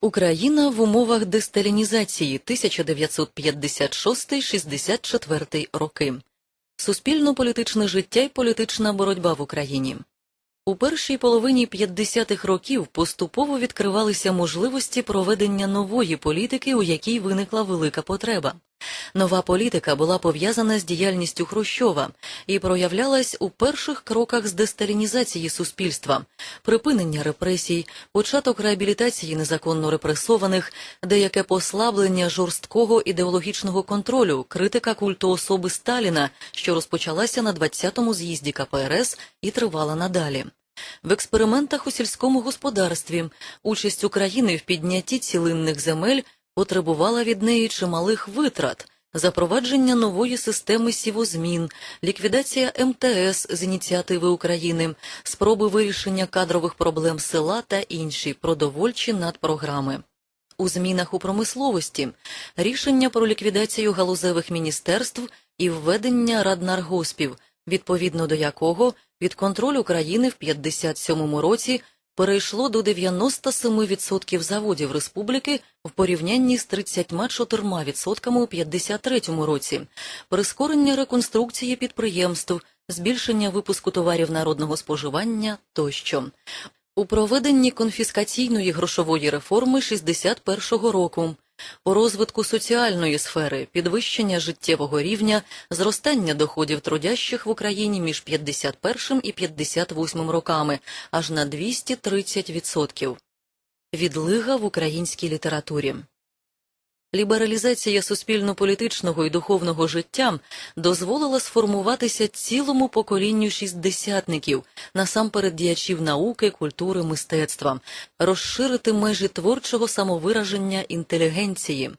Україна в умовах десталінізації 1956-64 роки. Суспільно-політичне життя і політична боротьба в Україні. У першій половині 50-х років поступово відкривалися можливості проведення нової політики, у якій виникла велика потреба. Нова політика була пов'язана з діяльністю Хрущова і проявлялась у перших кроках з десталінізації суспільства, припинення репресій, початок реабілітації незаконно репресованих, деяке послаблення жорсткого ідеологічного контролю, критика культу особи Сталіна, що розпочалася на 20-му з'їзді КПРС і тривала надалі. В експериментах у сільському господарстві участь України в піднятті цілинних земель потребувала від неї чималих витрат, запровадження нової системи сівозмін, ліквідація МТС з ініціативи України, спроби вирішення кадрових проблем села та інші продовольчі надпрограми. У змінах у промисловості рішення про ліквідацію галузевих міністерств і введення раднаргоспів, відповідно до якого від контролю країни в 57-му році перейшло до 97% заводів республіки в порівнянні з 34% у 53-му році, прискорення реконструкції підприємств, збільшення випуску товарів народного споживання тощо. У проведенні конфіскаційної грошової реформи 61-го року, у розвитку соціальної сфери, підвищення життєвого рівня, зростання доходів трудящих в Україні між 51 і 58 роками аж на 230%. Відлига в українській літературі. Лібералізація суспільно-політичного і духовного життя дозволила сформуватися цілому поколінню шістдесятників, насамперед діячів науки, культури, мистецтва, розширити межі творчого самовираження інтелігенції.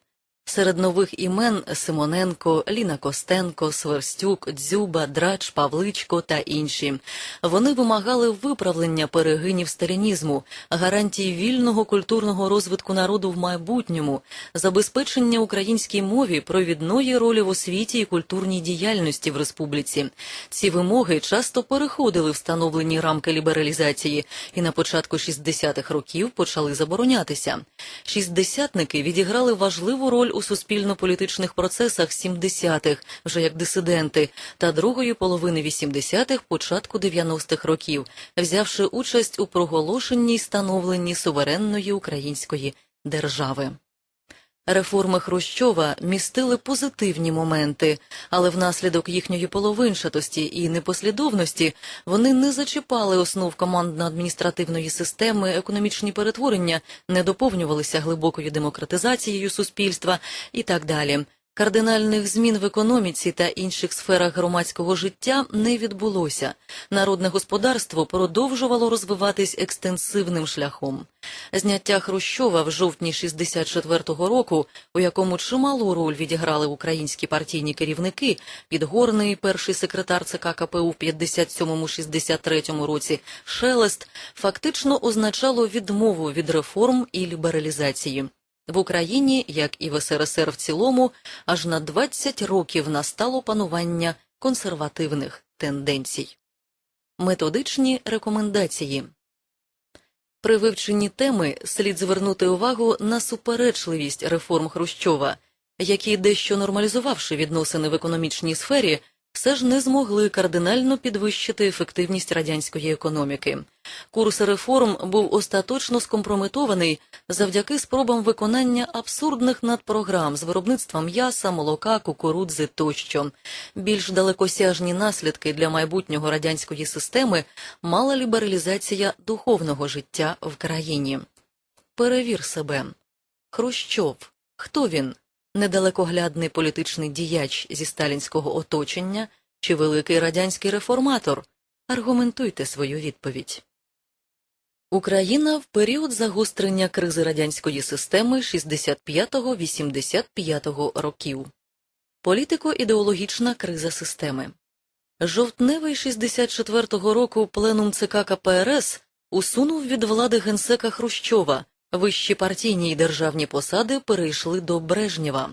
Серед нових імен Симоненко, Ліна Костенко, Сверстюк, Дзюба, Драч, Павличко та інші. Вони вимагали виправлення перегинів сталінізму, гарантії вільного культурного розвитку народу в майбутньому, забезпечення українській мові провідної ролі в освіті і культурній діяльності в республіці. Ці вимоги часто переходили встановлені рамки лібералізації і на початку 60-х років почали заборонятися. Шістдесятники відіграли важливу роль у суспільно-політичних процесах 70-х, вже як дисиденти, та другої половини 80-х, початку 90-х років, взявши участь у проголошенні й становленні суверенної української держави. Реформи Хрущова містили позитивні моменти, але внаслідок їхньої половинчатості і непослідовності вони не зачіпали основ командно-адміністративної системи, економічні перетворення не доповнювалися глибокою демократизацією суспільства і так далі. Кардинальних змін в економіці та інших сферах громадського життя не відбулося. Народне господарство продовжувало розвиватись екстенсивним шляхом. Зняття Хрущова в жовтні 64-го року, у якому чималу роль відіграли українські партійні керівники, Підгорний, перший секретар ЦК КПУ в 57-63 році, Шелест, фактично означало відмову від реформ і лібералізації. В Україні, як і в СРСР в цілому, аж на 20 років настало панування консервативних тенденцій. Методичні рекомендації при вивченні теми слід звернути увагу на суперечливість реформ Хрущова, які, дещо нормалізувавши відносини в економічній сфері, все ж не змогли кардинально підвищити ефективність радянської економіки. Курс реформ був остаточно скомпрометований завдяки спробам виконання абсурдних надпрограм з виробництва м'яса, молока, кукурудзи тощо. Більш далекосяжні наслідки для майбутнього радянської системи мала лібералізація духовного життя в країні. Перевір себе. Хрущов. Хто він? Недалекоглядний політичний діяч зі сталінського оточення чи великий радянський реформатор? Аргументуйте свою відповідь. Україна в період загострення кризи радянської системи 65-85 років. Політико-ідеологічна криза системи. Жовтневий 64-го року пленум ЦК КПРС усунув від влади генсека Хрущова, Вищі партійні й державні посади перейшли до Брежнєва.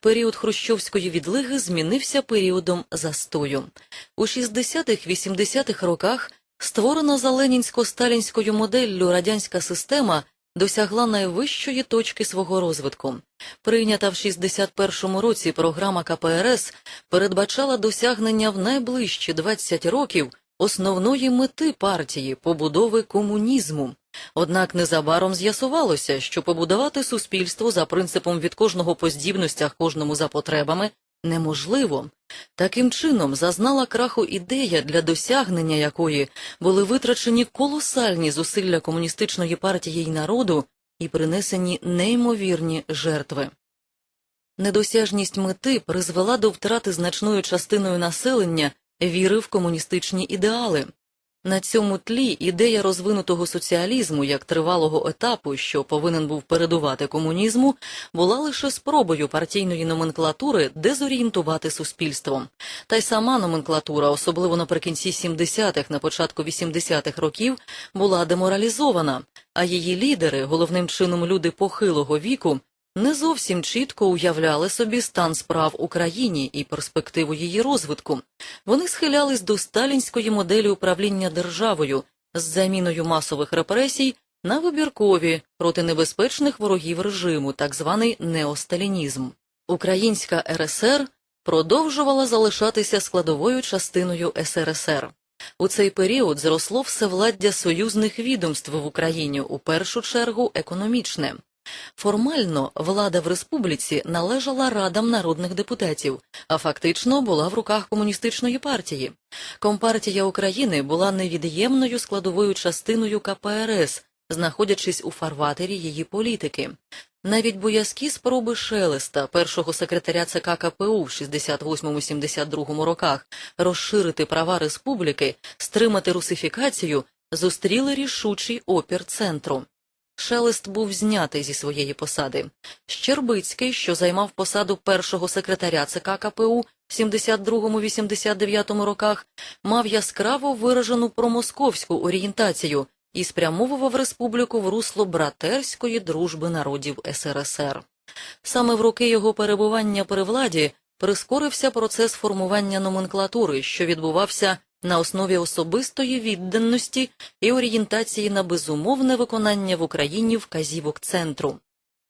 Період хрущовської відлиги змінився періодом застою. У 60-80-х роках створена за ленінсько-сталінською моделлю радянська система досягла найвищої точки свого розвитку. Прийнята в 61-му році програма КПРС передбачала досягнення в найближчі 20 років основної мети партії побудови комунізму. Однак незабаром з'ясувалося, що побудувати суспільство за принципом від кожного по здібностях, кожному за потребами неможливо. Таким чином зазнала краху ідея, для досягнення якої були витрачені колосальні зусилля комуністичної партії й народу і принесені неймовірні жертви. Недосяжність мети призвела до втрати значною частиною населення віри в комуністичні ідеали. На цьому тлі ідея розвинутого соціалізму як тривалого етапу, що повинен був передувати комунізму, була лише спробою партійної номенклатури дезорієнтувати суспільство. Та й сама номенклатура, особливо наприкінці 70-х, на початку 80-х років, була деморалізована, а її лідери, головним чином люди похилого віку, не зовсім чітко уявляли собі стан справ Україні і перспективу її розвитку. Вони схилялись до сталінської моделі управління державою з заміною масових репресій на вибіркові проти небезпечних ворогів режиму, так званий неосталінізм. Українська РСР продовжувала залишатися складовою частиною СРСР. У цей період зросло всевладдя союзних відомств в Україні, у першу чергу економічне. Формально влада в республіці належала радам народних депутатів, а фактично була в руках комуністичної партії. Компартія України була невід'ємною складовою частиною КПРС, знаходячись у фарватері її політики. Навіть боязкі спроби Шелеста, першого секретаря ЦК КПУ в 68-72 роках, розширити права республіки, стримати русифікацію, зустріли рішучий опір центру. Шелест був знятий зі своєї посади. Щербицький, що займав посаду першого секретаря ЦК КПУ в 72-89 роках, мав яскраво виражену промосковську орієнтацію і спрямовував республіку в русло братерської дружби народів СРСР. Саме в роки його перебування при владі прискорився процес формування номенклатури, що відбувався на основі особистої відданості і орієнтації на безумовне виконання в Україні вказівок центру.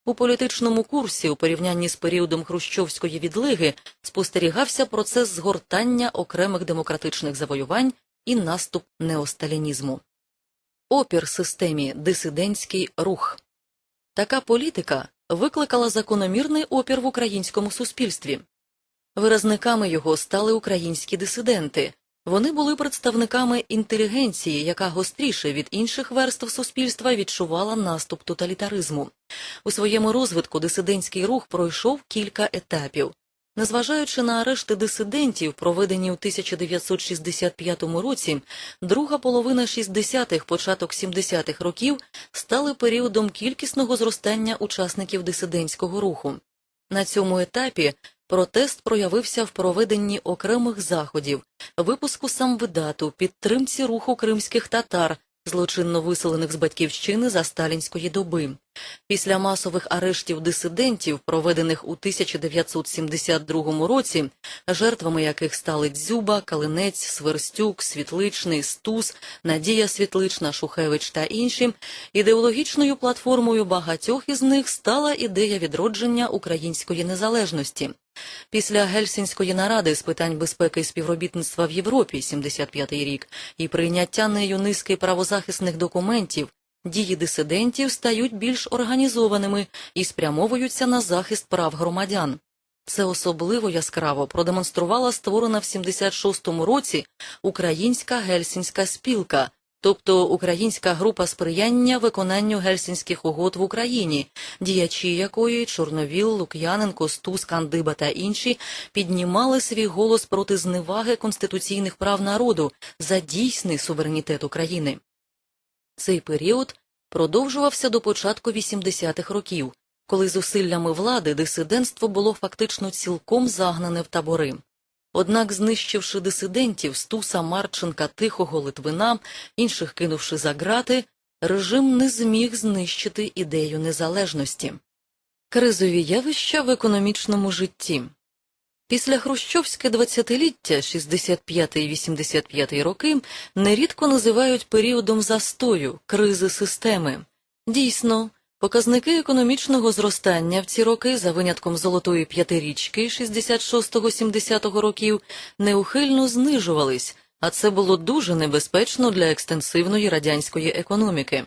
У політичному курсі, у порівнянні з періодом хрущовської відлиги, спостерігався процес згортання окремих демократичних завоювань і наступ неосталінізму. Опір системі дисидентський рух. Така політика викликала закономірний опір в українському суспільстві. Виразниками його стали українські дисиденти, вони були представниками інтелігенції, яка гостріше від інших верств суспільства відчувала наступ тоталітаризму. У своєму розвитку дисидентський рух пройшов кілька етапів. Незважаючи на арешти дисидентів, проведені у 1965 році, друга половина 60-х, початок 70-х років стали періодом кількісного зростання учасників дисидентського руху. На цьому етапі Протест проявився в проведенні окремих заходів, випуску самвидату, підтримці руху кримських татар, злочинно виселених з батьківщини за сталінської доби. Після масових арештів дисидентів, проведених у 1972 році, жертвами яких стали Дзюба, Калинець, Сверстюк, Світличний, Стус, Надія Світлична, Шухевич та інші, ідеологічною платформою багатьох із них стала ідея відродження української незалежності. Після Гельсінської наради з питань безпеки і співробітництва в Європі 75-й рік і прийняття нею низки правозахисних документів дії дисидентів стають більш організованими і спрямовуються на захист прав громадян. Це особливо яскраво продемонструвала створена в 76-му році Українська гельсінська спілка, тобто Українська група сприяння виконанню гельсінських угод в Україні, діячі якої Чорновіл, Лук'яненко, Стус, Кандиба та інші піднімали свій голос проти зневаги конституційних прав народу за дійсний суверенітет України. Цей період продовжувався до початку 80-х років, коли зусиллями влади дисидентство було фактично цілком загнане в табори. Однак, знищивши дисидентів Стуса, Марченка, Тихого, Литвина, інших кинувши за грати, режим не зміг знищити ідею незалежності. Кризові явища в економічному житті Після Хрущовське двадцятиліття, 65-85 роки, нерідко називають періодом застою, кризи системи. Дійсно, Показники економічного зростання в ці роки, за винятком золотої п'ятирічки 66-70 років, неухильно знижувались, а це було дуже небезпечно для екстенсивної радянської економіки.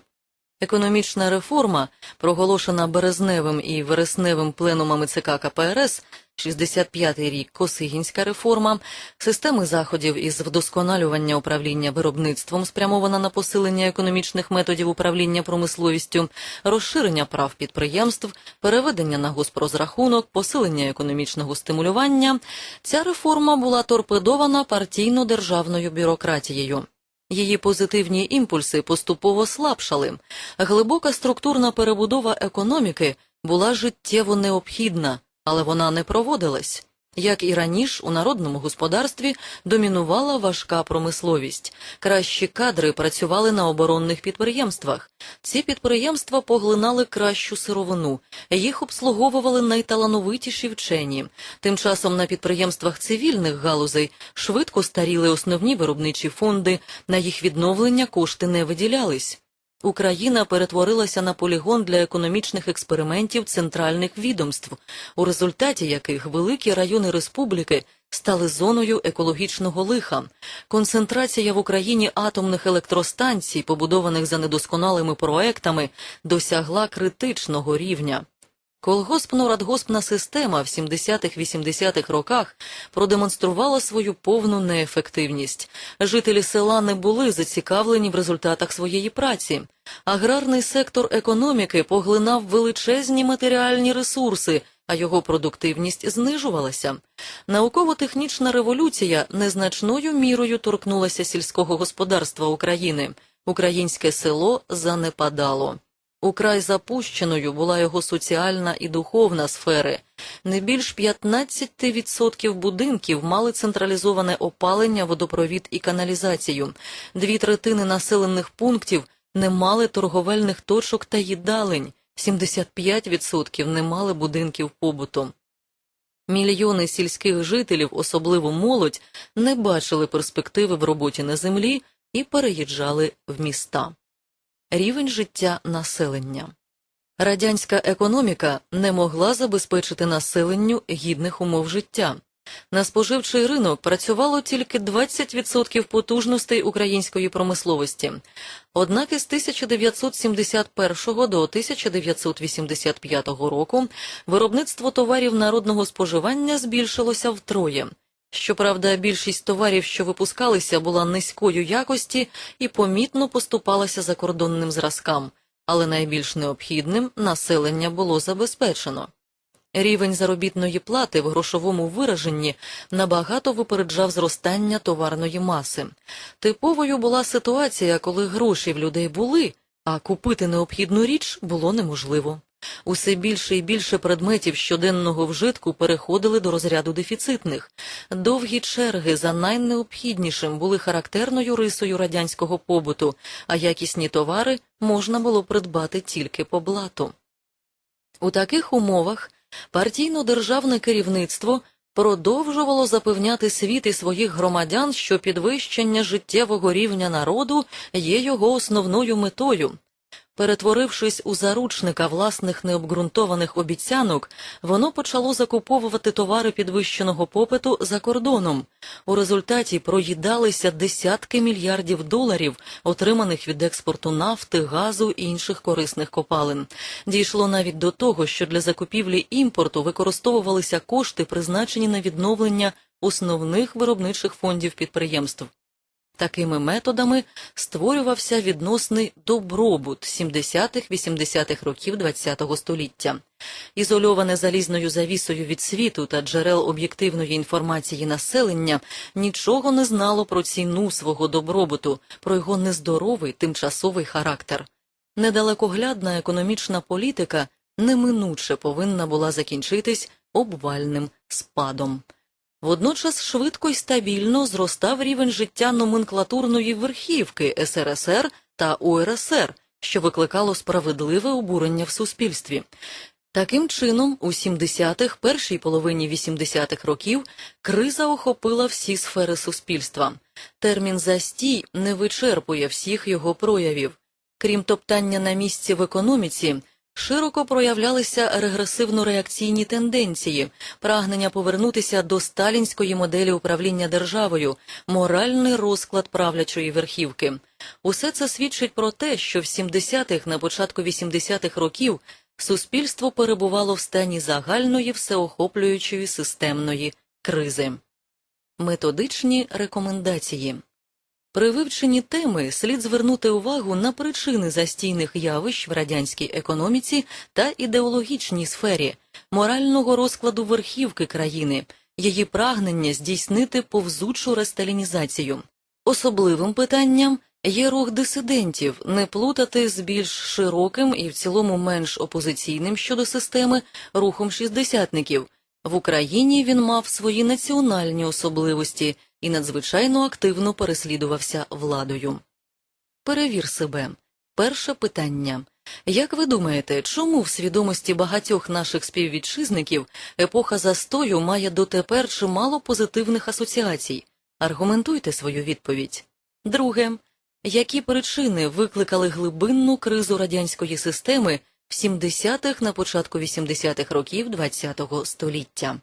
Економічна реформа, проголошена березневим і вересневим пленумами ЦК КПРС, 65-й рік Косигінська реформа, системи заходів із вдосконалювання управління виробництвом, спрямована на посилення економічних методів управління промисловістю, розширення прав підприємств, переведення на госпрозрахунок, посилення економічного стимулювання. Ця реформа була торпедована партійно-державною бюрократією. Її позитивні імпульси поступово слабшали. Глибока структурна перебудова економіки була життєво необхідна, але вона не проводилась. Як і раніше, у народному господарстві домінувала важка промисловість. Кращі кадри працювали на оборонних підприємствах. Ці підприємства поглинали кращу сировину, їх обслуговували найталановитіші вчені. Тим часом на підприємствах цивільних галузей швидко старіли основні виробничі фонди, на їх відновлення кошти не виділялись. Україна перетворилася на полігон для економічних експериментів центральних відомств, у результаті яких великі райони республіки стали зоною екологічного лиха. Концентрація в Україні атомних електростанцій, побудованих за недосконалими проектами, досягла критичного рівня. Колгоспно-радгоспна система в 70-80-х роках продемонструвала свою повну неефективність. Жителі села не були зацікавлені в результатах своєї праці. Аграрний сектор економіки поглинав величезні матеріальні ресурси, а його продуктивність знижувалася. Науково-технічна революція незначною мірою торкнулася сільського господарства України. Українське село занепадало. Украй запущеною була його соціальна і духовна сфери. Не більш 15% будинків мали централізоване опалення, водопровід і каналізацію. Дві третини населених пунктів не мали торговельних точок та їдалень, 75% не мали будинків побуту. Мільйони сільських жителів, особливо молодь, не бачили перспективи в роботі на землі і переїжджали в міста. Рівень життя населення. Радянська економіка не могла забезпечити населенню гідних умов життя. На споживчий ринок працювало тільки 20% потужностей української промисловості. Однак із 1971 до 1985 року виробництво товарів народного споживання збільшилося втроє. Щоправда, більшість товарів, що випускалися, була низької якості і помітно поступалася закордонним зразкам, але найбільш необхідним населення було забезпечено. Рівень заробітної плати в грошовому вираженні набагато випереджав зростання товарної маси. Типовою була ситуація, коли гроші в людей були, а купити необхідну річ було неможливо. Усе більше і більше предметів щоденного вжитку переходили до розряду дефіцитних. Довгі черги за найнеобхіднішим були характерною рисою радянського побуту, а якісні товари можна було придбати тільки по блату. У таких умовах партійно-державне керівництво продовжувало запевняти світ і своїх громадян, що підвищення життєвого рівня народу є його основною метою. Перетворившись у заручника власних необґрунтованих обіцянок, воно почало закуповувати товари підвищеного попиту за кордоном. У результаті проїдалися десятки мільярдів доларів, отриманих від експорту нафти, газу і інших корисних копалин. Дійшло навіть до того, що для закупівлі імпорту використовувалися кошти, призначені на відновлення основних виробничих фондів підприємств. Такими методами створювався відносний добробут 70-80-х років ХХ століття. Ізольоване залізною завісою від світу та джерел об'єктивної інформації населення нічого не знало про ціну свого добробуту, про його нездоровий тимчасовий характер. Недалекоглядна економічна політика неминуче повинна була закінчитись обвальним спадом. Водночас швидко й стабільно зростав рівень життя номенклатурної верхівки СРСР та УРСР, що викликало справедливе обурення в суспільстві. Таким чином, у 70-х, першій половині 80-х років криза охопила всі сфери суспільства. Термін застій не вичерпує всіх його проявів. Крім топтання на місці в економіці, Широко проявлялися регресивно-реакційні тенденції, прагнення повернутися до сталінської моделі управління державою, моральний розклад правлячої верхівки. Усе це свідчить про те, що в 70-х, на початку 80-х років суспільство перебувало в стані загальної всеохоплюючої системної кризи. Методичні рекомендації при вивченні теми слід звернути увагу на причини застійних явищ в радянській економіці та ідеологічній сфері, морального розкладу верхівки країни, її прагнення здійснити повзучу ресталінізацію. Особливим питанням є рух дисидентів, не плутати з більш широким і в цілому менш опозиційним щодо системи рухом шістдесятників. В Україні він мав свої національні особливості і надзвичайно активно переслідувався владою. Перевір себе. Перше питання. Як ви думаєте, чому в свідомості багатьох наших співвітчизників епоха застою має дотепер чимало позитивних асоціацій? Аргументуйте свою відповідь. Друге. Які причини викликали глибинну кризу радянської системи в 70-х на початку 80-х років ХХ століття?